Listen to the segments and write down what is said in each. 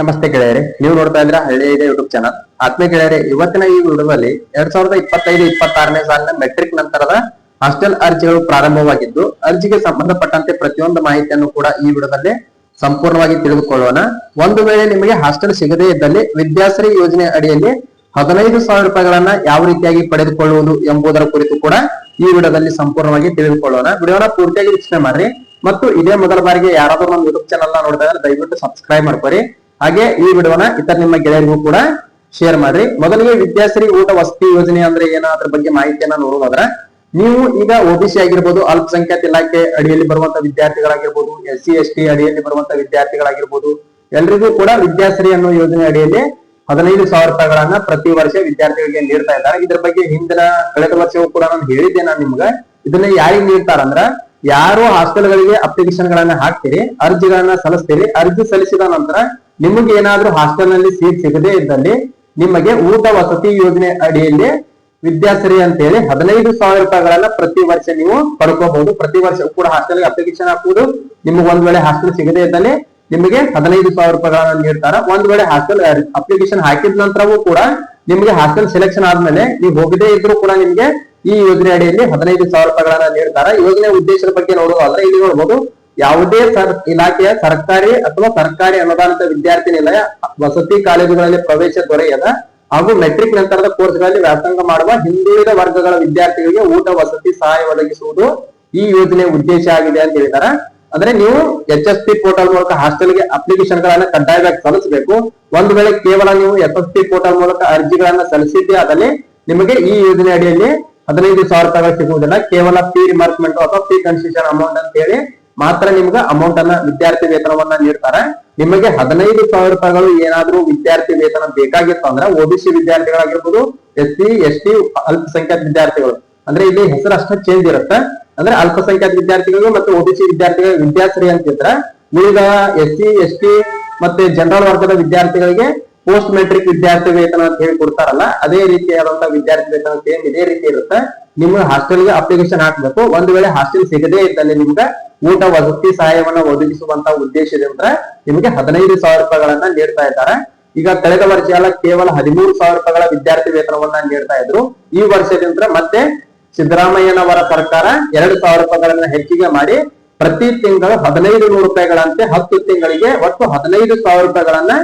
ನಮಸ್ತೆ ಗೆಳೆಯರೆ. ನೀವು ನೋಡ್ತಾ ಇದ್ರ ಹಳ್ಳಿ ಇದೆ ಯೂಟ್ಯೂಬ್ ಚಾನಲ್ ಆತ್ಮೀಯ ಗೆಳೆಯರೆ, ಇವತ್ತಿನ ಈ ವಿಡಿಯೋದಲ್ಲಿ ಎರಡ್ ಸಾವಿರದ ಇಪ್ಪತ್ತೈದು, ಇಪ್ಪತ್ತಾರನೇ ಸಾಲಿನ ಮೆಟ್ರಿಕ್ ನಂತರದ ಹಾಸ್ಟೆಲ್ ಅರ್ಜಿಗಳು ಪ್ರಾರಂಭವಾಗಿದ್ದು, ಅರ್ಜಿಗೆ ಸಂಬಂಧಪಟ್ಟಂತೆ ಪ್ರತಿಯೊಂದು ಮಾಹಿತಿಯನ್ನು ಕೂಡ ಈ ವಿಡಿಯೋದಲ್ಲಿ ಸಂಪೂರ್ಣವಾಗಿ ತಿಳಿದುಕೊಳ್ಳೋಣ. ಒಂದು ವೇಳೆ ನಿಮಗೆ ಹಾಸ್ಟೆಲ್ ಸಿಗದೇ ಇದ್ದಲ್ಲಿ ವಿದ್ಯಾಶ್ರೀ ಯೋಜನೆ ಅಡಿಯಲ್ಲಿ ಹದಿನೈದು ಸಾವಿರ ರೂಪಾಯಿಗಳನ್ನ ಯಾವ ರೀತಿಯಾಗಿ ಪಡೆದುಕೊಳ್ಳುವುದು ಎಂಬುದರ ಕುರಿತು ಕೂಡ ಈ ವಿಡಿಯೋದಲ್ಲಿ ಸಂಪೂರ್ಣವಾಗಿ ತಿಳಿದುಕೊಳ್ಳೋಣ. ವಿಡಿಯೋನ ಪೂರ್ತಿಯಾಗಿ ವೀಕ್ಷಣೆ ಮಾಡ್ರಿ. ಮತ್ತು ಇದೇ ಮೊದಲ ಬಾರಿಗೆ ಯಾರಾದರೂ ನಮ್ಮ ಯೂಟ್ಯೂಬ್ ಚಾನಲ್ ನೋಡಿದ್ರೆ ದಯವಿಟ್ಟು ಸಬ್ಸ್ಕ್ರೈಬ್ ಮಾಡ್ಕೊರಿ. ಹಾಗೆ ಈ ವಿಡಿಯೋನ ಇತರ ನಿಮ್ಮ ಗೆಳೆಯರಿಗೂ ಕೂಡ ಶೇರ್ ಮಾಡ್ರಿ. ಮೊದಲಿಗೆ ವಿದ್ಯಾಶ್ರೀ ಊಟ ವಸತಿ ಯೋಜನೆ ಅಂದ್ರೆ ಏನೋ ಅದ್ರ ಬಗ್ಗೆ ಮಾಹಿತಿಯನ್ನ ನೋಡೋದಾದ್ರೆ ನೀವು ಈಗ ಒಬಿಸಿ ಆಗಿರ್ಬೋದು, ಅಲ್ಪಸಂಖ್ಯಾತ ಇಲಾಖೆ ಅಡಿಯಲ್ಲಿ ಬರುವಂತ ವಿದ್ಯಾರ್ಥಿಗಳಾಗಿರ್ಬೋದು ಎಸ್ ಸಿ ಎಸ್ ಟಿ ಅಡಿಯಲ್ಲಿ ಬರುವಂತ ವಿದ್ಯಾರ್ಥಿಗಳಾಗಿರ್ಬೋದು, ಎಲ್ರಿಗೂ ಕೂಡ ವಿದ್ಯಾಶ್ರೀ ಅನ್ನೋ ಯೋಜನೆ ಅಡಿಯಲ್ಲಿ ಹದಿನೈದು ಸಾವಿರ ರೂಪಾಯಿಗಳನ್ನ ಪ್ರತಿ ವರ್ಷ ವಿದ್ಯಾರ್ಥಿಗಳಿಗೆ ನೀಡ್ತಾ ಇದ್ದಾರೆ. ಇದ್ರ ಬಗ್ಗೆ ಹಿಂದಿನ ಕಳೆದ ವರ್ಷವೂ ಕೂಡ ನಾನು ಹೇಳಿದ್ದೆ ನಾನು ನಿಮ್ಗೆ. ಇದನ್ನ ಯಾರಿಗೆ ನೀಡ್ತಾರಂದ್ರ ಯಾರು ಹಾಸ್ಟೆಲ್ಗಳಿಗೆ ಅಪ್ಲಿಕೇಶನ್ ಗಳನ್ನ ಹಾಕ್ತೀರಿ, ಅರ್ಜಿಗಳನ್ನ ಸಲ್ಲಿಸ್ತೀರಿ, ಅರ್ಜಿ ಸಲ್ಲಿಸಿದ ನಂತರ ನಿಮಗೆ ಏನಾದ್ರೂ ಹಾಸ್ಟೆಲ್ನಲ್ಲಿ ಸೀಟ್ ಸಿಗದೇ ಇದ್ದಲ್ಲಿ ನಿಮಗೆ ಊಟ ವಸತಿ ಯೋಜನೆ ಅಡಿಯಲ್ಲಿ ವಿದ್ಯಾಸರಿ ಅಂತ ಹೇಳಿ ಹದಿನೈದು ಸಾವಿರ ರೂಪಾಯಿಗಳನ್ನ ಪ್ರತಿ ವರ್ಷ ನೀವು ಪಡ್ಕೋಬಹುದು. ಪ್ರತಿ ವರ್ಷ ಕೂಡ ಹಾಸ್ಟೆಲ್ಗೆ ಅಪ್ಲಿಕೇಶನ್ ಹಾಕುವುದು ನಿಮಗೆ ಒಂದ್ ವೇಳೆ ಹಾಸ್ಟೆಲ್ ಸಿಗದೇ ಇದ್ದಲ್ಲಿ ನಿಮಗೆ ಹದಿನೈದು ಸಾವಿರ ರೂಪಾಯಿಗಳನ್ನ ನೀಡ್ತಾರ. ಒಂದ್ ವೇಳೆ ಹಾಸ್ಟೆಲ್ ಅಪ್ಲಿಕೇಶನ್ ಹಾಕಿದ ನಂತರವೂ ಕೂಡ ನಿಮಗೆ ಹಾಸ್ಟೆಲ್ ಸೆಲೆಕ್ಷನ್ ಆದ್ಮೇಲೆ ನೀವು ಹೋಗದೇ ಇದ್ರೂ ಕೂಡ ನಿಮ್ಗೆ ಈ ಯೋಜನೆ ಅಡಿಯಲ್ಲಿ ಹದಿನೈದು ಸಾವಿರ ರೂಪಾಯಿಗಳನ್ನ ನೀಡ್ತಾರ. ಯೋಜನೆ ಉದ್ದೇಶದ ಬಗ್ಗೆ ನೋಡೋದಾದ್ರೆ ಇಲ್ಲಿ ನೋಡಬಹುದು ಯಾವುದೇ ಸರ್ ಇಲಾಖೆಯ ಸರ್ಕಾರಿ ಅಥವಾ ಸರ್ಕಾರಿ ಅನುದಾನಿತ ವಿದ್ಯಾರ್ಥಿ ನಿಲಯ ವಸತಿ ಕಾಲೇಜುಗಳಲ್ಲಿ ಪ್ರವೇಶ ದೊರೆಯದ ಹಾಗೂ ಮೆಟ್ರಿಕ್ ನಂತರದ ಕೋರ್ಸ್ಗಳಲ್ಲಿ ವ್ಯಾಸಂಗ ಮಾಡುವ ಹಿಂದುಳಿದ ವರ್ಗಗಳ ವಿದ್ಯಾರ್ಥಿಗಳಿಗೆ ಊಟ, ವಸತಿ, ಸಹಾಯ ಒದಗಿಸುವುದು ಈ ಯೋಜನೆಯ ಉದ್ದೇಶ ಆಗಿದೆ ಅಂತ ಹೇಳಿದಾರೆ. ಅಂದ್ರೆ ನೀವು ಎಚ್ ಎಸ್ ಪಿ ಪೋರ್ಟಲ್ ಮೂಲಕ ಹಾಸ್ಟೆಲ್ಗೆ ಅಪ್ಲಿಕೇಶನ್ ಗಳನ್ನ ಕಡ್ಡಾಯವಾಗಿ ಸಲ್ಲಿಸಬೇಕು. ಒಂದು ವೇಳೆ ಕೇವಲ ನೀವು ಎಸ್ ಎಸ್ ಪಿ ಪೋರ್ಟಲ್ ಮೂಲಕ ಅರ್ಜಿಗಳನ್ನ ಸಲ್ಲಿಸಿದ್ದೆ ಆದಲ್ಲಿ ನಿಮಗೆ ಈ ಯೋಜನೆ ಅಡಿಯಲ್ಲಿ ಹದಿನೈದು ಸಾವಿರ ರೂಪಾಯಿಗಳು ಸಿಗುವುದಿಲ್ಲ. ಕೇವಲ ಫೀ ರಿಮಾರ್ಕ್ಮೆಂಟ್ ಅಥವಾ ಫೀ ಕನ್ಸೆಷನ್ ಅಮೌಂಟ್ ಅಂತ ಹೇಳಿ ಮಾತ್ರ ನಿಮ್ಗೆ ಅಮೌಂಟ್ ಅನ್ನ ವಿದ್ಯಾರ್ಥಿ ವೇತನವನ್ನ ನೀಡ್ತಾರೆ. ನಿಮಗೆ ಹದಿನೈದು ಸಾವಿರ ರೂಪಾಯಿಗಳು ಏನಾದ್ರೂ ವಿದ್ಯಾರ್ಥಿ ವೇತನ ಬೇಕಾಗಿತ್ತು ಅಂದ್ರೆ ಒಬಿಸಿ ವಿದ್ಯಾರ್ಥಿಗಳಾಗಿರ್ಬೋದು ಎಸ್ ಸಿ ಎಸ್ ಟಿ ಅಲ್ಪಸಂಖ್ಯಾತ ವಿದ್ಯಾರ್ಥಿಗಳು. ಅಂದ್ರೆ ಇಲ್ಲಿ ಹೆಸರು ಅಷ್ಟೇ ಚೇಂಜ್ ಇರುತ್ತೆ. ಅಂದ್ರೆ ಅಲ್ಪಸಂಖ್ಯಾತ ವಿದ್ಯಾರ್ಥಿಗಳು ಮತ್ತು ಒಬಿಸಿ ವಿದ್ಯಾರ್ಥಿಗಳಿಗೆ ವಿದ್ಯಾಶ್ರೀ ಅಂತಿದ್ರೆ ಉಳಿದ ಎಸ್ ಸಿ ಎಸ್ ಟಿ ಮತ್ತೆ ಜನರಲ್ ವರ್ಗದ ವಿದ್ಯಾರ್ಥಿಗಳಿಗೆ ಪೋಸ್ಟ್ ಮೆಟ್ರಿಕ್ ವಿದ್ಯಾರ್ಥಿ ವೇತನ ಅಂತ ಹೇಳಿ ಕೊಡ್ತಾರಲ್ಲ, ಅದೇ ರೀತಿಯಾದಂತಹ ವಿದ್ಯಾರ್ಥಿ ವೇತನ ಸೇಮ್ ಇದೇ ರೀತಿ ಇರುತ್ತೆ. ನಿಮ್ಮ ಹಾಸ್ಟೆಲ್ಗೆ ಅಪ್ಲಿಕೇಶನ್ ಹಾಕ್ಬೇಕು. ಒಂದ್ ವೇಳೆ ಹಾಸ್ಟೆಲ್ ಸಿಗದೇ ಇದ್ದಲ್ಲಿ ನಿಮ್ಗೆ ಊಟ ವಸತಿ ಸಹಾಯವನ್ನ ಒದಗಿಸುವಂತ ಉದ್ದೇಶದಿಂದ ನಿಮಗೆ ಹದಿನೈದು ಸಾವಿರ ರೂಪಾಯಿಗಳನ್ನ ನೀಡ್ತಾ ಇದ್ದಾರೆ. ಈಗ ಕಳೆದ ವರ್ಷ ಎಲ್ಲ ಕೇವಲ ಹದಿಮೂರು ಸಾವಿರ ರೂಪಾಯಿಗಳ ವಿದ್ಯಾರ್ಥಿ ವೇತನವನ್ನ ನೀಡ್ತಾ ಇದ್ರು. ಈ ವರ್ಷದಿಂದ ಮತ್ತೆ ಸಿದ್ದರಾಮಯ್ಯನವರ ಸರ್ಕಾರ ಎರಡು ಸಾವಿರ ರೂಪಾಯಿಗಳನ್ನ ಹೆಚ್ಚಿಗೆ ಮಾಡಿ ಪ್ರತಿ ತಿಂಗಳು ಹದಿನೈದು ನೂರು ರೂಪಾಯಿಗಳಂತೆ ಹತ್ತು ತಿಂಗಳಿಗೆ ಒಟ್ಟು ಹದಿನೈದು ಸಾವಿರ ರೂಪಾಯಿಗಳನ್ನ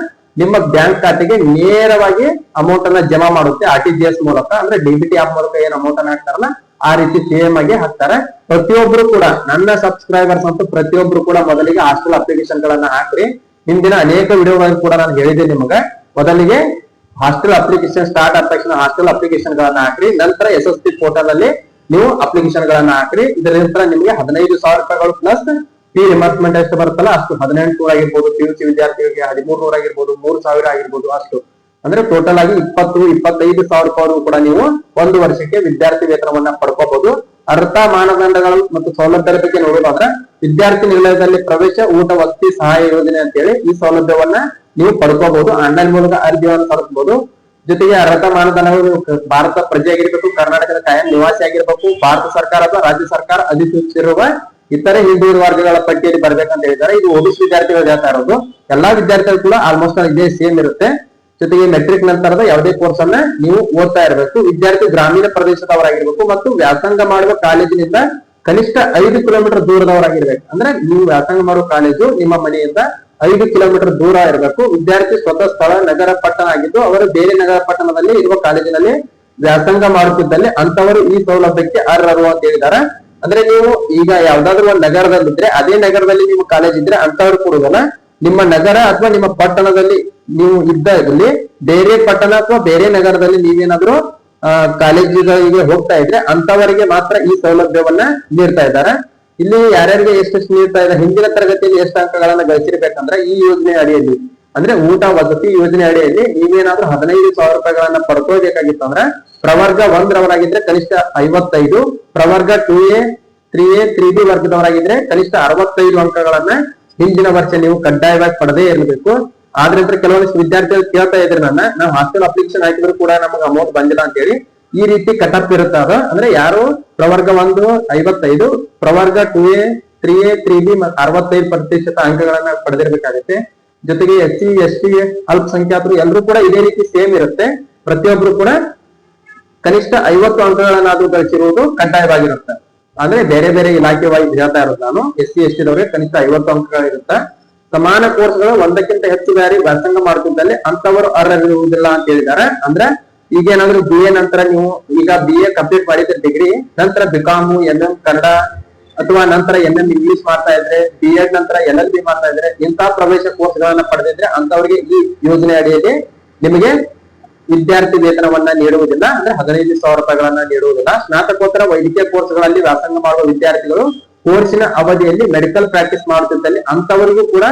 ನಿಮ್ಮ ಬ್ಯಾಂಕ್ ಖಾತೆಗೆ ನೇರವಾಗಿ ಅಮೌಂಟ್ ಅನ್ನ ಜಮಾ ಮಾಡುತ್ತೆ. ಆರ್ ಟಿ ಜಿ ಎಸ್ ಮೂಲಕ ಅಂದ್ರೆ ಡಿಬಿಟಿ ಆಪ್ ಮೂಲಕ ಏನ್ ಅಮೌಂಟ್ ಅನ್ನ ಹಾಕ್ತಾರಲ್ಲ ಆ ರೀತಿ ಸೇಮ್ ಆಗಿ ಹಾಕ್ತಾರೆ. ಪ್ರತಿಯೊಬ್ರು ಕೂಡ ನನ್ನ ಸಬ್ಸ್ಕ್ರೈಬರ್ಸ್ ಅಂತೂ ಪ್ರತಿಯೊಬ್ರು ಕೂಡ ಮೊದಲಿಗೆ ಹಾಸ್ಟೆಲ್ ಅಪ್ಲಿಕೇಶನ್ ಗಳನ್ನ ಹಾಕ್ರಿ. ಹಿಂದಿನ ಅನೇಕ ವಿಡಿಯೋಗಳನ್ನು ಕೂಡ ನಾನು ಹೇಳಿದೆ ನಿಮಗೆ. ಮೊದಲಿಗೆ ಹಾಸ್ಟೆಲ್ ಅಪ್ಲಿಕೇಶನ್ ಸ್ಟಾರ್ಟ್ ಆದ ತಕ್ಷಣ ಹಾಸ್ಟೆಲ್ ಅಪ್ಲಿಕೇಶನ್ ಗಳನ್ನ ಹಾಕ್ರಿ. ನಂತರ ಎಸ್ ಎಸ್ ಪಿ ಪೋರ್ಟಲ್ ಅಲ್ಲಿ ನೀವು ಅಪ್ಲಿಕೇಶನ್ ಗಳನ್ನ ಹಾಕ್ರಿ. ಇದರ ನಂತರ ನಿಮಗೆ ಹದಿನೈದು ಸಾವಿರ ರೂಪಾಯಿಗಳು ಪ್ಲಸ್ ಪಿ ರಿಮರ್ಸ್ಮೆಂಟ್ ಎಷ್ಟು ಬರುತ್ತಲ್ಲ ಅಷ್ಟು ಹದಿನೆಂಟು ನೂರ ಆಗಿರ್ಬೋದು ಪಿ ಯು ಸಿ ವಿದ್ಯಾರ್ಥಿಗಳಿಗೆ ಹದಿಮೂರು ನೂರ ಆಗಿರ್ಬೋದು ಮೂರು ಸಾವಿರ ಆಗಿರ್ಬೋದು ಅಷ್ಟು. ಅಂದ್ರೆ ಟೋಟಲ್ ಆಗಿ ಇಪ್ಪತ್ತು, ಇಪ್ಪತ್ತೈದು ಸಾವಿರ ರೂಪಾಯಿ ಕೂಡ ನೀವು ಒಂದು ವರ್ಷಕ್ಕೆ ವಿದ್ಯಾರ್ಥಿ ವೇತನವನ್ನ ಪಡ್ಕೋಬಹುದು. ಅರ್ಥ ಮಾನದಂಡಗಳು ಮತ್ತು ಸೌಲಭ್ಯದ ಬಗ್ಗೆ ನೋಡೋದಾದ್ರೆ ವಿದ್ಯಾರ್ಥಿ ನಿಲಯದಲ್ಲಿ ಪ್ರವೇಶ, ಊಟ, ವಸತಿ, ಸಹಾಯ ಯೋಜನೆ ಅಂತ ಹೇಳಿ ಈ ಸೌಲಭ್ಯವನ್ನ ನೀವು ಪಡ್ಕೋಬಹುದು. ಆನ್ಲೈನ್ ಮೂಲಕ ಅರ್ಜಿಯನ್ನು ಸಲ್ಲಿಸಬಹುದು. ಜೊತೆಗೆ ಅರ್ಹತಾ ಮಾನದಂಡಗಳು ಭಾರತ ಪ್ರಜೆ ಆಗಿರ್ಬೇಕು ಕರ್ನಾಟಕದ ಕಾಯಂ ನಿವಾಸಿ ಆಗಿರ್ಬೇಕು, ಭಾರತ ಸರ್ಕಾರ ಅಥವಾ ರಾಜ್ಯ ಸರ್ಕಾರ ಅಧಿಸೂಚಿಸಿರುವ ಇತರೆ ಹಿಂದುಳಿದ ವರ್ಗಗಳ ಪಟ್ಟಿಯಲ್ಲಿ ಬರ್ಬೇಕಂತ ಹೇಳಿದ್ದಾರೆ. ಇದು ಒಬಿಸಿ ವಿದ್ಯಾರ್ಥಿಗಳು ಹೇಳ್ತಾ ಇರೋದು. ಎಲ್ಲಾ ವಿದ್ಯಾರ್ಥಿಗಳು ಕೂಡ ಆಲ್ಮೋಸ್ಟ್ ಇದೇ ಸೇಮ್ ಇರುತ್ತೆ. ಜೊತೆಗೆ ಮೆಟ್ರಿಕ್ ನಂತರದ ಯಾವುದೇ ಕೋರ್ಸ್ ಅನ್ನ ನೀವು ಓದ್ತಾ ಇರಬೇಕು. ವಿದ್ಯಾರ್ಥಿ ಗ್ರಾಮೀಣ ಪ್ರದೇಶದವರಾಗಿರ್ಬೇಕು ಮತ್ತು ವ್ಯಾಸಂಗ ಮಾಡುವ ಕಾಲೇಜಿನಿಂದ ಕನಿಷ್ಠ ಐದು ಕಿಲೋಮೀಟರ್ ದೂರದವರಾಗಿರ್ಬೇಕು. ಅಂದ್ರೆ ನೀವು ವ್ಯಾಸಂಗ ಮಾಡುವ ಕಾಲೇಜು ನಿಮ್ಮ ಮನೆಯಿಂದ ಐದು ಕಿಲೋಮೀಟರ್ ದೂರ ಇರಬೇಕು. ವಿದ್ಯಾರ್ಥಿ ಸ್ವತಃ ಸ್ಥಳ, ನಗರ, ಪಟ್ಟಣ ಆಗಿದ್ದು ಅವರು ಬೇರೆ ನಗರ ಪಟ್ಟಣದಲ್ಲಿ ಇರುವ ಕಾಲೇಜಿನಲ್ಲಿ ವ್ಯಾಸಂಗ ಮಾಡುತ್ತಿದ್ದಲ್ಲಿ ಅಂತವರು ಈ ಸೌಲಭ್ಯಕ್ಕೆ ಅರ್ಹರು ಅಂತ ಹೇಳಿದ್ದಾರೆ. ಅಂದ್ರೆ ನೀವು ಈಗ ಯಾವ್ದಾದ್ರು ಒಂದು ನಗರದಲ್ಲಿದ್ರೆ ಅದೇ ನಗರದಲ್ಲಿ ನಿಮ್ಮ ಕಾಲೇಜ್ ಇದ್ರೆ ಅಂತವ್ರು ಕೊಡುದಲ್ಲ ನಿಮ್ಮ ನಗರ ಅಥವಾ ನಿಮ್ಮ ಪಟ್ಟಣದಲ್ಲಿ ನೀವು ಇದ್ದ ಇದ್ರಲ್ಲಿ ಬೇರೆ ಪಟ್ಟಣ ಅಥವಾ ಬೇರೆ ನಗರದಲ್ಲಿ ನೀವೇನಾದ್ರೂ ಕಾಲೇಜುಗಳಿಗೆ ಹೋಗ್ತಾ ಇದ್ರೆ ಅಂತವರಿಗೆ ಮಾತ್ರ ಈ ಸೌಲಭ್ಯವನ್ನ ನೀಡ್ತಾ ಇದ್ದಾರೆ. ಇಲ್ಲಿ ಯಾರ್ಯಾರಿಗೆ ಎಷ್ಟೆಷ್ಟು ನೀಡ್ತಾ ಇದ್ದಾರೆ, ಹಿಂದಿನ ತರಗತಿಯಲ್ಲಿ ಎಷ್ಟು ಅಂಕಗಳನ್ನ ಗಳಿಸಿರ್ಬೇಕಂದ್ರೆ ಈ ಯೋಜನೆ ಅಡಿಯಲ್ಲಿ, ಅಂದ್ರೆ ಊಟ ವಸತಿ ಯೋಜನೆ ಅಡಿಯಲ್ಲಿ ನೀವೇನಾದ್ರೂ ಹದಿನೈದು ಸಾವಿರ ರೂಪಾಯಿಗಳನ್ನ ಪಡ್ಕೊಳ್ಬೇಕಾಗಿತ್ತು ಅಂದ್ರೆ ಪ್ರವರ್ಗ ಒಂದರವರಾಗಿದ್ರೆ ಕನಿಷ್ಠ ಐವತ್ತೈದು, ಪ್ರವರ್ಗ two A three A three B ವರ್ಗದವರಾಗಿದ್ರೆ ಕನಿಷ್ಠ ಅರವತ್ತೈದು ಅಂಕಗಳನ್ನ ಹಿಂದಿನ ವರ್ಷ ನೀವು ಕಡ್ಡಾಯವಾಗಿ ಪಡೆದೇ ಇರಬೇಕು. ಆದ್ರಿಂದ ಕೆಲವೊಂದಿಷ್ಟು ವಿದ್ಯಾರ್ಥಿಗಳು ಕೇಳ್ತಾ ಇದ್ರೆ ನನ್ನ, ನಾವು ಹಾಸ್ಟೆಲ್ ಅಪ್ಲಿಕೇಶನ್ ಹಾಕಿದ್ರು ಕೂಡ ನಮಗೆ ಅಮೌಂಟ್ ಬಂದಿಲ್ಲ ಅಂತ ಹೇಳಿ ಈ ರೀತಿ ಕಟಪ್ ಇರುತ್ತೆ ಅದು ಅಂದ್ರೆ ಯಾರು? ಪ್ರವರ್ಗ ಒಂದು, ಐವತ್ತೈದು, ಪ್ರವರ್ಗ two A three A three B ಅರವತ್ತೈದು ಪ್ರತಿಶತ ಅಂಕಗಳನ್ನ ಪಡೆದಿರ್ಬೇಕಾಗುತ್ತೆ. ಜೊತೆಗೆ ಎಸ್ ಸಿ ಎಸ್ ಟಿ ಅಲ್ಪಸಂಖ್ಯಾತರು ಎಲ್ಲರೂ ಕೂಡ ಇದೇ ರೀತಿ ಸೇಮ್ ಇರುತ್ತೆ. ಪ್ರತಿಯೊಬ್ರು ಕೂಡ ಕನಿಷ್ಠ ಐವತ್ತು ಅಂಕಗಳನ್ನಾದ್ರೂ ಗಳಿಸಿರುವುದು ಕಡ್ಡಾಯವಾಗಿರುತ್ತೆ. ಅಂದ್ರೆ ಬೇರೆ ಬೇರೆ ಇಲಾಖೆ ವಾಯಿಸ್ ಹೇಳ್ತಾ ಇರೋದು ನಾನು ಎಸ್ ಸಿ ಎಸ್ ಟಿದವರಿಗೆ ಕನಿಷ್ಠ ಐವತ್ತು ಅಂಕಗಳಿರುತ್ತೆ ಸಮಾನ ಕೋರ್ಸ್ಗಳು ಒಂದಕ್ಕಿಂತ ಹೆಚ್ಚು ಬಾರಿ ವ್ಯಾಸಂಗ ಮಾಡುತ್ತಿದ್ದಲ್ಲಿ ಅಂತವರು ಅರ್ಹರಿರುವುದಿಲ್ಲ ಅಂತ ಹೇಳಿದ್ದಾರೆ. ಅಂದ್ರೆ ಈಗ ಏನಾದ್ರು ಬಿ ಎ ನಂತರ ನೀವು ಈಗ ಬಿ ಎ ಕಂಪ್ಲೀಟ್ ಮಾಡಿದ್ರೆ ಡಿಗ್ರಿ ನಂತರ ಬಿಕಾಮ್ ಎಂ ಎಂ ಕನ್ನಡ ಅಥವಾ ನಂತರ ಎಂ ಎಂ ಇಂಗ್ಲಿಷ್ ಮಾಡ್ತಾ ಇದ್ರೆ ಬಿ ಎಡ್ ನಂತರ ಎಲ್ ಎಲ್ ಬಿ ಮಾಡ್ತಾ ಇದ್ರೆ ಇಂತಹ ಪ್ರವೇಶ ಕೋರ್ಸ್ ಗಳನ್ನ ಪಡೆದಿದ್ರೆ ಅಂತವರಿಗೆ ಈ ಯೋಜನೆ ಅಡಿಯಲ್ಲಿ ನಿಮಗೆ ವಿದ್ಯಾರ್ಥಿ ವೇತನವನ್ನ ನೀಡುವುದಿಲ್ಲ, ಅಂದ್ರೆ ಹದಿನೈದು ಸಾವಿರ ರೂಪಾಯಿಗಳನ್ನ ನೀಡುವುದಿಲ್ಲ. ಸ್ನಾತಕೋತ್ತರ ವೈದ್ಯಕೀಯ ಕೋರ್ಸ್ಗಳಲ್ಲಿ ವ್ಯಾಸಂಗ ಮಾಡುವ ವಿದ್ಯಾರ್ಥಿಗಳು ಕೋರ್ಸಿನ ಅವಧಿಯಲ್ಲಿ ಮೆಡಿಕಲ್ ಪ್ರಾಕ್ಟೀಸ್ ಮಾಡುತ್ತಿದ್ದಲ್ಲಿ ಅಂತವರಿಗೂ ಕೂಡ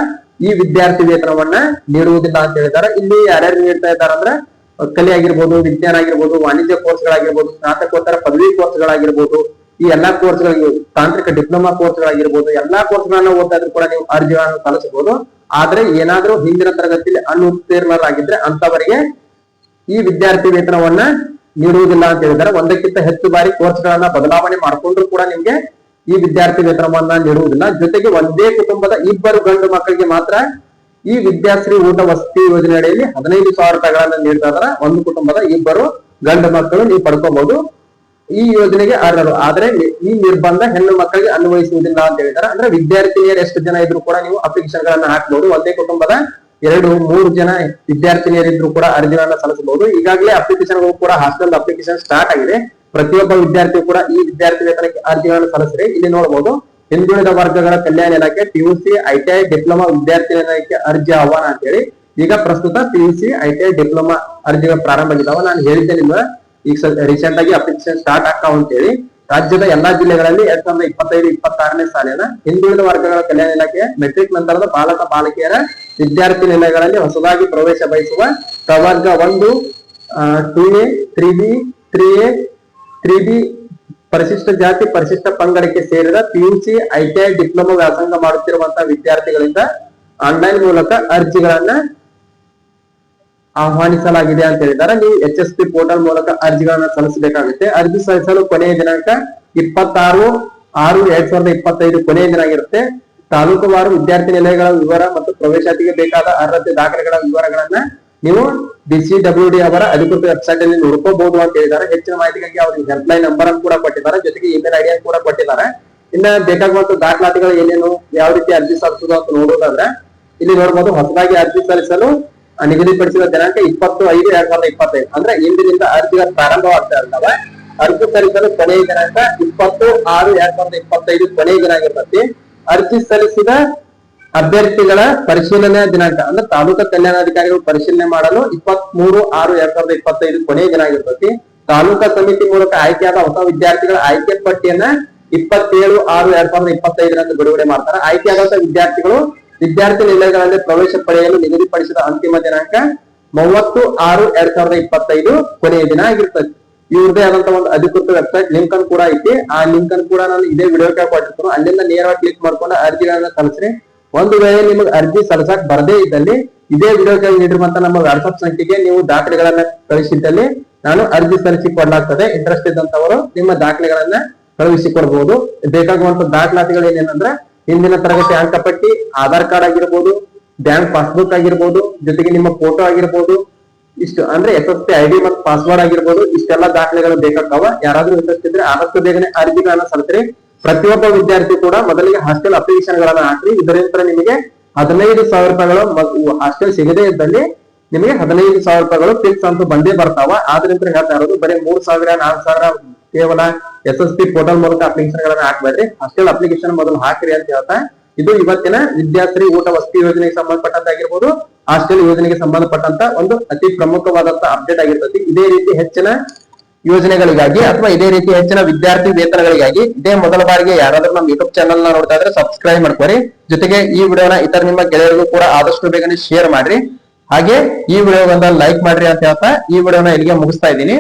ಈ ವಿದ್ಯಾರ್ಥಿ ವೇತನವನ್ನ ನೀಡುವುದಿಲ್ಲ ಅಂತ ಹೇಳಿದ್ದಾರೆ. ಇಲ್ಲಿ ಯಾರ್ಯಾರು ನೀಡ್ತಾ ಇದ್ದಾರೆ ಅಂದ್ರೆ ಕಲೆ ಆಗಿರ್ಬೋದು ವಿಜ್ಞಾನ ಆಗಿರ್ಬೋದು ವಾಣಿಜ್ಯ ಕೋರ್ಸ್ಗಳಾಗಿರ್ಬೋದು, ಸ್ನಾತಕೋತ್ತರ ಪದವಿ ಕೋರ್ಸ್ಗಳಾಗಿರ್ಬೋದು, ಈ ಎಲ್ಲಾ ಕೋರ್ಸ್ಗಳಿಗೆ ತಾಂತ್ರಿಕ ಡಿಪ್ಲೊಮಾ ಕೋರ್ಸ್ಗಳಾಗಿರ್ಬೋದು, ಎಲ್ಲಾ ಕೋರ್ಸ್ಗಳನ್ನ ಇದ್ರು ಕೂಡ ನೀವು ಅರ್ಜಿಗಳನ್ನು ಸಲ್ಲಿಸಬಹುದು. ಆದ್ರೆ ಏನಾದ್ರೂ ಹಿಂದಿನ ತರಗತಿಯಲ್ಲಿ ಅನುತ್ತೀರ್ಣರಾಗಿದ್ರೆ ಅಂತವರಿಗೆ ಈ ವಿದ್ಯಾರ್ಥಿ ವೇತನವನ್ನ ನೀಡುವುದಿಲ್ಲ ಅಂತ ಹೇಳಿದ್ದಾರೆ. ಒಂದಕ್ಕಿಂತ ಹೆಚ್ಚು ಬಾರಿ ಕೋರ್ಸ್ಗಳನ್ನ ಬದಲಾವಣೆ ಮಾಡಿಕೊಂಡ್ರು ಕೂಡ ನಿಮ್ಗೆ ಈ ವಿದ್ಯಾರ್ಥಿ ವೇತನವನ್ನ ನೀಡುವುದಿಲ್ಲ. ಜೊತೆಗೆ ಒಂದೇ ಕುಟುಂಬದ ಇಬ್ಬರು ಗಂಡು ಮಕ್ಕಳಿಗೆ ಮಾತ್ರ ಈ ವಿದ್ಯಾಶ್ರೀ ಊಟ ವಸತಿ ಯೋಜನೆ ಅಡಿಯಲ್ಲಿ ಹದಿನೈದು ಸಾವಿರ ರೂಪಾಯಿಗಳನ್ನ ನೀಡ್ತಾ ಇದಾರೆ ಒಂದು ಕುಟುಂಬದ ಇಬ್ಬರು ಗಂಡು ಮಕ್ಕಳು ನೀವು ಪಡ್ಕೋಬಹುದು. ಈ ಯೋಜನೆಗೆ ಅರ್ಹರು. ಆದ್ರೆ ಈ ನಿರ್ಬಂಧ ಹೆಣ್ಣು ಮಕ್ಕಳಿಗೆ ಅನ್ವಯಿಸುವುದಿಲ್ಲ ಅಂತ ಹೇಳಿದ್ದಾರೆ. ಅಂದ್ರೆ ವಿದ್ಯಾರ್ಥಿನಿಯರು ಎಷ್ಟು ಜನ ಇದ್ರು ಕೂಡ ನೀವು ಅಪ್ಲಿಕೇಶನ್ ಗಳನ್ನ ಹಾಕಬಹುದು ಒಂದೇ ಕುಟುಂಬದ ಎರಡು, ಮೂರು ಜನ ವಿದ್ಯಾರ್ಥಿನಿಯರಿದ್ರು ಕೂಡ ಅರ್ಜಿಗಳನ್ನ ಸಲ್ಲಿಸಬಹುದು. ಈಗಾಗಲೇ ಅಪ್ಲಿಕೇಶನ್ ಕೂಡ ಹಾಸ್ಟೆಲ್ ಅಪ್ಲಿಕೇಶನ್ ಸ್ಟಾರ್ಟ್ ಆಗಿದೆ. ಪ್ರತಿಯೊಬ್ಬ ವಿದ್ಯಾರ್ಥಿ ಕೂಡ ಈ ವಿದ್ಯಾರ್ಥಿ ವೇತನಕ್ಕೆ ಅರ್ಜಿಗಳನ್ನು ಸಲ್ಲಿಸಿದೆ ಇಲ್ಲಿ ನೋಡಬಹುದು, ಹಿಂದುಳಿದ ವರ್ಗಗಳ ಕಲ್ಯಾಣ ಇಲಾಖೆ ಪಿಯುಸಿ ಐಟಿಐ ಡಿಪ್ಲೊಮಾ ವಿದ್ಯಾರ್ಥಿ ವೇತನಕ್ಕೆ ಅರ್ಜಿ ಆಹ್ವಾನ ಅಂತ ಹೇಳಿ ಈಗ ಪ್ರಸ್ತುತ ಪಿಯುಸಿ ಐಟಿಐ ಡಿಪ್ಲೊಮಾ ಅರ್ಜಿಗಳು ಪ್ರಾರಂಭ ಆಗಿದ್ದಾವ. ನಾನು ಹೇಳಿದ್ದೆ ನಿಮ್ಮ, ಈಗ ರೀಸೆಂಟ್ ಆಗಿ ಅಪ್ಲಿಕೇಶನ್ ಸ್ಟಾರ್ಟ್ ಆಗ್ತಾವ ಅಂತ ಹೇಳಿ ರಾಜ್ಯದ ಎಲ್ಲಾ ಜಿಲ್ಲೆಗಳಲ್ಲಿ ಎರಡ್ ಸಾವಿರದ ಇಪ್ಪತ್ತೈದು, ಇಪ್ಪತ್ತಾರನೇ ಸಾಲಿನ ಹಿಂದುಳಿದ ವರ್ಗಗಳ ಕಲ್ಯಾಣ ಇಲಾಖೆ ಮೆಟ್ರಿಕ್ ನಂತರದ ಬಾಲಕ, ಬಾಲಕಿಯರ ವಿದ್ಯಾರ್ಥಿ ನಿಲಯಗಳಲ್ಲಿ ಹೊಸದಾಗಿ ಪ್ರವೇಶ ಬಯಸುವ ಪ್ರವರ್ಗ ಒಂದು two A three B three A three B ಪರಿಶಿಷ್ಟ ಜಾತಿ ಪರಿಶಿಷ್ಟ ಪಂಗಡಕ್ಕೆ ಸೇರಿದ ಪಿಯುಸಿ ಐಟಿಐ ಡಿಪ್ಲೊಮಾ ವ್ಯಾಸಂಗ ಮಾಡುತ್ತಿರುವಂತಹ ವಿದ್ಯಾರ್ಥಿಗಳಿಂದ ಆನ್ಲೈನ್ ಮೂಲಕ ಅರ್ಜಿಗಳನ್ನ ಆಹ್ವಾನಿಸಲಾಗಿದೆ ಅಂತ ಹೇಳಿದ್ದಾರೆ. ನೀವು ಎಚ್ ಎಸ್ ಪಿ ಪೋರ್ಟಲ್ ಮೂಲಕ ಅರ್ಜಿಗಳನ್ನ ಸಲ್ಲಿಸಬೇಕಾಗುತ್ತೆ. ಅರ್ಜಿ ಸಲ್ಲಿಸಲು ಕೊನೆಯ ದಿನಾಂಕ ಇಪ್ಪತ್ತಾರು, ಆರು, ಎರಡ್ ಸಾವಿರದ ಇಪ್ಪತ್ತೈದು ಕೊನೆಯ ದಿನ ಆಗಿರುತ್ತೆ. ತಾಲೂಕುವಾರು ವಿದ್ಯಾರ್ಥಿ ನಿಲಯಗಳ ವಿವರ ಮತ್ತು ಪ್ರವೇಶಾತಿಗೆ ಬೇಕಾದ ಅರ್ಹತೆ ದಾಖಲೆಗಳ ವಿವರಗಳನ್ನ ನೀವು ಬಿಸಿ ಡಬ್ಲ್ಯೂ ಡಿ ಅವರ ಅಧಿಕೃತ ವೆಬ್ಸೈಟ್ ಅಲ್ಲಿ ನೋಡ್ಕೋಬಹುದು ಅಂತ ಹೇಳಿದ್ದಾರೆ. ಹೆಚ್ಚಿನ ಮಾಹಿತಿಗಾಗಿ ಅವರಿಗೆ ಹೆಲ್ಪ್ ಲೈನ್ ನಂಬರ್ ಅನ್ನು ಕೂಡ ಕೊಟ್ಟಿದ್ದಾರೆ. ಜೊತೆಗೆ ಇಮೇಲ್ ಐಡಿ ಕೂಡ ಕೊಟ್ಟಿದ್ದಾರೆ. ಇನ್ನ ಬೇಕಾಗುವಂತ ದಾಖಲಾತಿಗಳು ಏನೇನು, ಯಾವ ರೀತಿ ಅರ್ಜಿ ಸಲ್ಲಿಸೋದು ಅಂತ ನೋಡೋದಾದ್ರೆ ಇಲ್ಲಿ ನೋಡಬಹುದು ಹೊಸದಾಗಿ ಅರ್ಜಿ ಸಲ್ಲಿಸಲು ನಿಗದಿಪಡಿಸಿದ ದಿನಾಂಕ ಇಪ್ಪತ್ತು ಐದು ಎರಡ್ ಸಾವಿರದ ಇಪ್ಪತ್ತೈದು. ಅಂದ್ರೆ ಇಂದಿನಿಂದ ಅರ್ಜಿಗಳು ಪ್ರಾರಂಭವಾಗ್ತಾ ಇರ್ತವೆ. ಅರ್ಜಿ ಸಲ್ಲಿಸಲು ಕೊನೆಯ ದಿನಾಂಕ ಇಪ್ಪತ್ತು ಆರು ಎರಡ್ ಸಾವಿರದ ಇಪ್ಪತ್ತೈದು ಕೊನೆಯ ದಿನ ಆಗಿರ್ತೈತಿ. ಅರ್ಜಿ ಸಲ್ಲಿಸಿದ ಅಭ್ಯರ್ಥಿಗಳ ಪರಿಶೀಲನೆ ದಿನಾಂಕ, ಅಂದ್ರೆ ತಾಲೂಕಾ ಕಲ್ಯಾಣಾಧಿಕಾರಿಗಳು ಪರಿಶೀಲನೆ ಮಾಡಲು ಇಪ್ಪತ್ತ್ ಮೂರು ಆರು ಎರಡ್ ಸಾವಿರದ ಇಪ್ಪತ್ತೈದು ಕೊನೆಯ ದಿನ ಆಗಿರ್ತೈತಿ. ತಾಲೂಕಾ ಸಮಿತಿ ಮೂಲಕ ಆಯ್ಕೆಯಾದ ಹೊಸ ವಿದ್ಯಾರ್ಥಿಗಳ ಆಯ್ಕೆ ಪಟ್ಟಿಯನ್ನ ಇಪ್ಪತ್ತೇಳು ಆರು ಎರಡ್ ಸಾವಿರದ ಇಪ್ಪತ್ತೈದರಂದು ಬಿಡುಗಡೆ ಮಾಡ್ತಾರೆ. ಆಯ್ಕೆಯಾದಂತ ವಿದ್ಯಾರ್ಥಿಗಳು ವಿದ್ಯಾರ್ಥಿ ನಿಲಯಗಳಲ್ಲಿ ಪ್ರವೇಶ ಪಡೆಯಲು ನಿಗದಿಪಡಿಸಿದ ಅಂತಿಮ ದಿನಾಂಕ ಮೂವತ್ತು ಆರು ಎರಡ್ ಸಾವಿರದ ಇಪ್ಪತ್ತೈದು ಕೊನೆಯ ದಿನ ಆಗಿರ್ತದೆ ಇವ್ರದೇ ಆದಂತ ಒಂದು ಅಧಿಕೃತ ವೆಬ್ಸೈಟ್ ಲಿಂಕ್ ಅನ್ನು ಕೂಡ ಐತಿ. ಆ ಲಿಂಕ್ ಅನ್ನು ಕೂಡ ನಾನು ಇದೇ ವಿಡಿಯೋ ಕೊಟ್ಟಿರ್ತೀನಿ ಅಲ್ಲಿಂದ ನೇರವಾಗಿ ಕ್ಲಿಕ್ ಮಾಡ್ಕೊಂಡು ಅರ್ಜಿಗಳನ್ನ ಸಲ್ಲಿಸ್ರಿ ಒಂದು ವೇಳೆ ನಿಮಗೆ ಅರ್ಜಿ ಸಲ್ಲಿಸಕ್ ಬರದೇ ಇದ್ದಲ್ಲಿ ಇದೇ ವಿಡಿಯೋಗೆ ನೀಡಿರುವಂತ ನಮ್ಮ ವಾಟ್ಸ್ಆಪ್ ಸಂಖ್ಯೆಗೆ ನೀವು ದಾಖಲೆಗಳನ್ನ ಕಳಿಸಿದ್ದಲ್ಲಿ ನಾನು ಅರ್ಜಿ ಸಲ್ಲಿಸಿ ಕೊಡಲಾಗ್ತದೆ. ಇಂಟ್ರೆಸ್ಟ್ ಇದ್ದಂತವರು ನಿಮ್ಮ ದಾಖಲೆಗಳನ್ನ ಕಳುಹಿಸಿ ಕೊಡಬಹುದು ಬೇಕಾಗುವಂತ ದಾಖಲಾತಿಗಳು ಏನೇನಂದ್ರೆ ಹಿಂದಿನ ತರಗತಿ ಅಂಕಪಟ್ಟಿ, ಆಧಾರ್ ಕಾರ್ಡ್ ಆಗಿರ್ಬೋದು, ಬ್ಯಾಂಕ್ ಪಾಸ್ಬುಕ್ ಆಗಿರ್ಬೋದು, ಜೊತೆಗೆ ನಿಮ್ಮ ಫೋಟೋ ಆಗಿರ್ಬೋದು ಇಷ್ಟು ಅಂದ್ರೆ ಎಸ್ ಎಸ್ ಪಿ ಐಡಿ ಮತ್ತು ಪಾಸ್ವರ್ಡ್ ಆಗಿರ್ಬೋದು, ಇಷ್ಟೆಲ್ಲ ದಾಖಲೆಗಳು ಬೇಕಾಗ್ತಾವ. ಯಾರಾದ್ರೂ ಇಂಟ್ರೆಸ್ಟ್ ಇದ್ರೆ ಆದಷ್ಟು ಬೇಗನೆ ಅರ್ಜಿಗಳನ್ನ ಸಲ್ಲಿಸ್ರಿ. ಪ್ರತಿಯೊಬ್ಬ ವಿದ್ಯಾರ್ಥಿ ಕೂಡ ಮೊದಲಿಗೆ ಹಾಸ್ಟೆಲ್ ಅಪ್ಲಿಕೇಶನ್ ಗಳನ್ನ ಹಾಕ್ರಿ. ಇದರಿಂದ ನಿಮಗೆ ಹದಿನೈದು ಸಾವಿರ ರೂಪಾಯಿಗಳು ಹಾಸ್ಟೆಲ್ ಸಿಗದೇ ಇದ್ದಲ್ಲಿ ನಿಮಗೆ ಹದಿನೈದು ಸಾವಿರ ರೂಪಾಯಿಗಳು ಫಿಕ್ಸ್ ಅಂತ ಬಂದೇ ಬರ್ತಾವ. ಆದ್ರಿಂದ ಹೇಳ್ತಾ ಇರೋದು, ಬರೀ ಮೂರ್ ಸಾವಿರ, ನಾಲ್ಕು ಸಾವಿರ ಕೇವಲ ಎಸ್ ಎಸ್ ಪಿ ಪೋರ್ಟಲ್ ಮೂಲಕ ಅಪ್ಲಿಕೇಶನ್ ಗಳನ್ನ ಹಾಕ್ಬೇಡ್ರಿ. ಹಾಸ್ಟೆಲ್ ಅಪ್ಲಿಕೇಶನ್ ಮೊದಲು ಹಾಕ್ರಿ ಅಂತ ಹೇಳ್ತಾ, ಇದು ಇವತ್ತಿನ ವಿದ್ಯಾರ್ಥಿ ಊಟ ವಸತಿ ಯೋಜನೆಗೆ ಸಂಬಂಧಪಟ್ಟಂತಾಗಿರ್ಬೋದು. ಹಾಸ್ಟೆಲ್ ಯೋಜನೆಗೆ ಸಂಬಂಧಪಟ್ಟಂತ ಒಂದು ಅತಿ ಪ್ರಮುಖವಾದಂತ ಅಪ್ಡೇಟ್ ಆಗಿರ್ತದೆ ಇದೇ ರೀತಿ ಹೆಚ್ಚಿನ ಯೋಜನೆಗಳಿಗಾಗಿ ಅಥವಾ ಇದೇ ರೀತಿ ಹೆಚ್ಚಿನ ವಿದ್ಯಾರ್ಥಿ ವೇತನಗಳಿಗಾಗಿ ಇದೇ ಮೊದಲ ಬಾರಿಗೆ ಯಾರಾದ್ರೂ ನಮ್ಮ ಯೂಟ್ಯೂಬ್ ಚಾನಲ್ನ ನೋಡ್ತಾ ಇದ್ರೆ ಸಬ್ಸ್ಕ್ರೈಬ್ ಮಾಡ್ಕೊರಿ. ಜೊತೆಗೆ ಈ ವಿಡಿಯೋನ ಇತರ ನಿಮ್ಮ ಗೆಳೆಯರಿಗೂ ಕೂಡ ಆದಷ್ಟು ಬೇಗನೆ ಶೇರ್ ಮಾಡ್ರಿ. ಹಾಗೆ ಈ ವಿಡಿಯೋ ಲೈಕ್ ಮಾಡ್ರಿ ಅಂತ ಹೇಳ್ತಾ ಈ ವಿಡಿಯೋನ ಇಲ್ಲಿಗೆ ಮುಗಿಸ್ತಾ ಇದ್ದೀನಿ.